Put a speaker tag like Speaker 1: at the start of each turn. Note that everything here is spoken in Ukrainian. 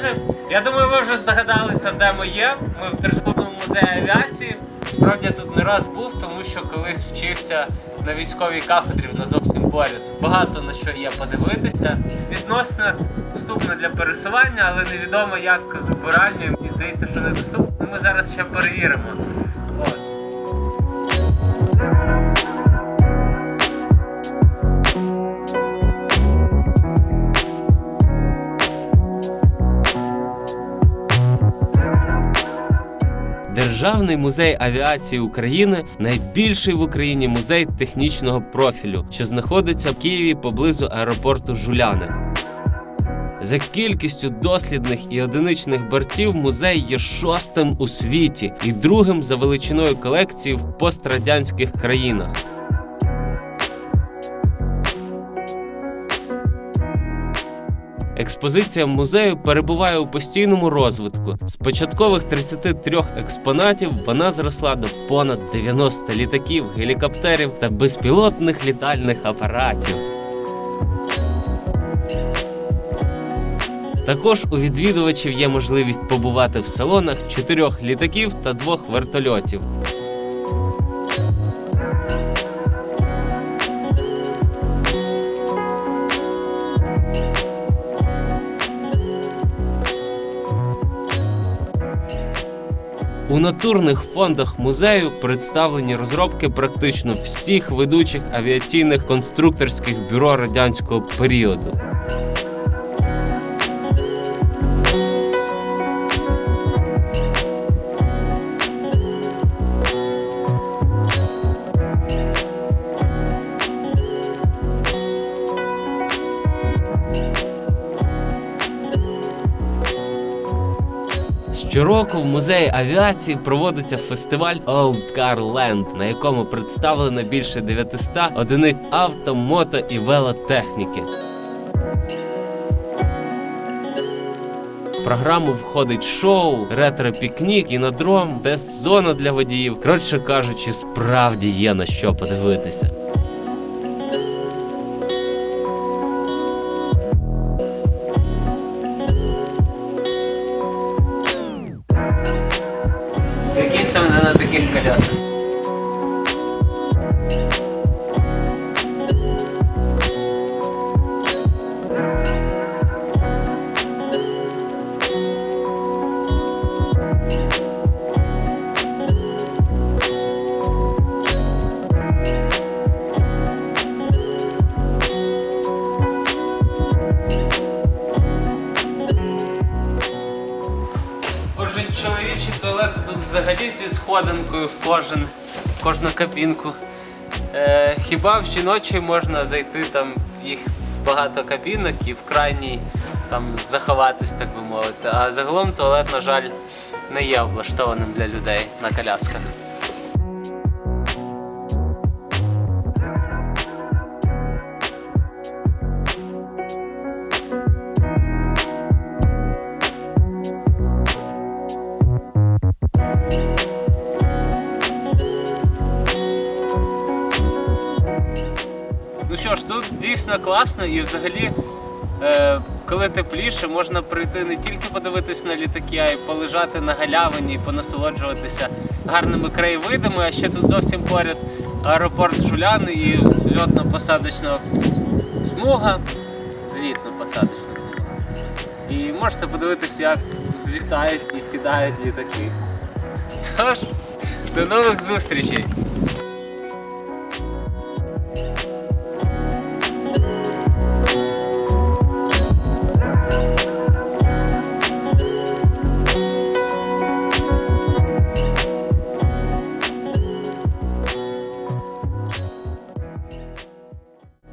Speaker 1: друзі, я думаю, ви вже здогадалися, де ми є. Ми в Державному музеї авіації. Справді я тут не раз був, тому що колись вчився на військовій кафедрі на зовсім поряд. Багато на що є подивитися. Відносно доступно для пересування, але невідомо як з збиральною. Мені здається, що недоступно. Ми зараз ще перевіримо. Державний музей авіації України найбільший в Україні музей технічного профілю, що знаходиться в Києві поблизу аеропорту Жуляни. За кількістю дослідних і одиничних бортів музей є шостим у світі і другим за величиною колекції в пострадянських країнах. Експозиція музею перебуває у постійному розвитку. З початкових 33 експонатів вона зросла до понад 90 літаків, гелікоптерів та безпілотних літальних апаратів. Також у відвідувачів є можливість побувати в салонах чотирьох літаків та двох вертольотів. У натурних фондах музею представлені розробки практично всіх ведучих авіаційних конструкторських бюро радянського періоду. Щороку в музеї авіації проводиться фестиваль Old Car Land, на якому представлено більше 900 одиниць авто, мото і велотехніки. Програму входить шоу, ретро-пікнік, кінодром, тест-зона для водіїв. Коротше кажучи, справді є на що подивитися. На тут взагалі зі сходинкою в кожен, в кожну кабінку. Е, хіба в жіночій можна зайти, там їх багато кабінок і в крайній там заховатись, так би мовити. А загалом туалет, на жаль, не є облаштованим для людей на колясках. Що ж, тут дійсно класно і взагалі, е, коли тепліше, можна прийти не тільки подивитись на літаки, а й полежати на галявині і понасолоджуватися гарними краєвидами. А ще тут зовсім поряд аеропорт Жуляни і зльотно-посадочна смуга, злітно-посадочна смуга. І можете подивитися, як злітають і сідають літаки. Тож, до нових зустрічей!